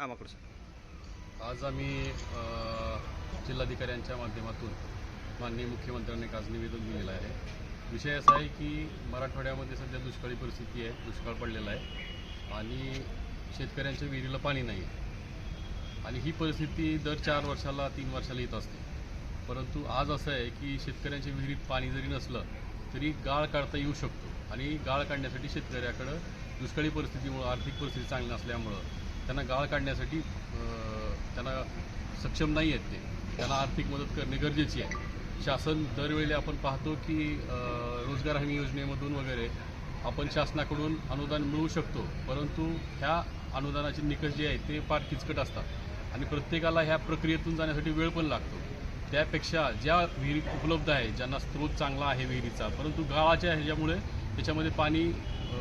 हां माकडू सर. आज आम्ही जिल्हाधिकाऱ्यांच्या माध्यमातून माननीय मुख्यमंत्र्यांनी एक आज निवेदन दिलेलं आहे. विषय असा आहे की मराठवाड्यामध्ये सध्या दुष्काळी परिस्थिती आहे दुष्काळ पडलेला आहे आणि शेतकऱ्यांच्या विहिरीला पाणी नाही आहे. आणि ही परिस्थिती दर चार वर्षाला तीन वर्षाला येत असते. परंतु आज असं आहे की शेतकऱ्यांच्या विहिरीत पाणी जरी नसलं तरी गाळ काढता येऊ शकतो. आणि गाळ काढण्यासाठी शेतकऱ्याकडं दुष्काळी परिस्थितीमुळं आर्थिक परिस्थिती चांगली नसल्यामुळं त्यांना गाळ काढण्यासाठी त्यांना सक्षम नाही आहेत ते. त्यांना आर्थिक मदत करणे गरजेची आहे. शासन दरवेळी आपण पाहतो की रोजगार हमी योजनेमधून वगैरे आपण शासनाकडून अनुदान मिळू शकतो. परंतु ह्या अनुदानाचे निकष जे आहेत ते फार किचकट असतात. आणि प्रत्येकाला ह्या प्रक्रियेतून जाण्यासाठी वेळ पण लागतो. त्यापेक्षा ज्या विहिरी उपलब्ध आहे ज्यांना स्रोत चांगला आहे विहिरीचा परंतु गाळाच्या ह्याच्यामुळे त्याच्यामध्ये पाणी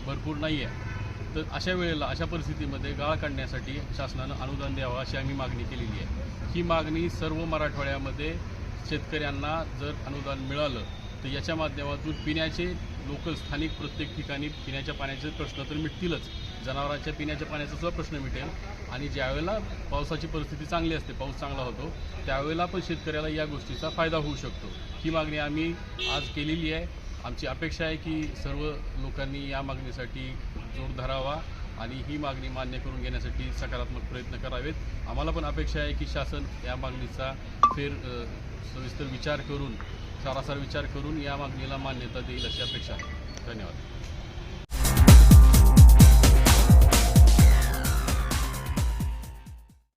भरपूर नाही आहे तर अशा वेळेला अशा परिस्थितीमध्ये गाळ काढण्यासाठी शासनानं अनुदान द्यावं अशी आम्ही मागणी केलेली आहे. ही मागणी सर्व मराठवाड्यामध्ये शेतकऱ्यांना जर अनुदान मिळालं तर याच्या माध्यमातून पिण्याचे लोकल स्थानिक प्रत्येक ठिकाणी पिण्याच्या पाण्याचे प्रश्न तर मिटतीलच. जनावरांच्या पिण्याच्या पाण्याचा सुद्धा प्रश्न मिटेल. आणि ज्यावेळेला पावसाची परिस्थिती चांगली असते पाऊस चांगला होतो त्यावेळेला पण शेतकऱ्याला या गोष्टीचा फायदा होऊ शकतो. ही मागणी आम्ही आज केलेली आहे. आमची अपेक्षा आहे की सर्व लोकांनी या मागणीसाठी जोर धरावा आणि ही मागणी मान्य करून घेण्यासाठी सकारात्मक प्रयत्न करावेत. आम्हाला पण अपेक्षा आहे की शासन या मागणीचा फेर सविस्तर विचार करून सारासार विचार करून या मागणीला मान्यता देईल अशी अपेक्षा आहे. धन्यवाद.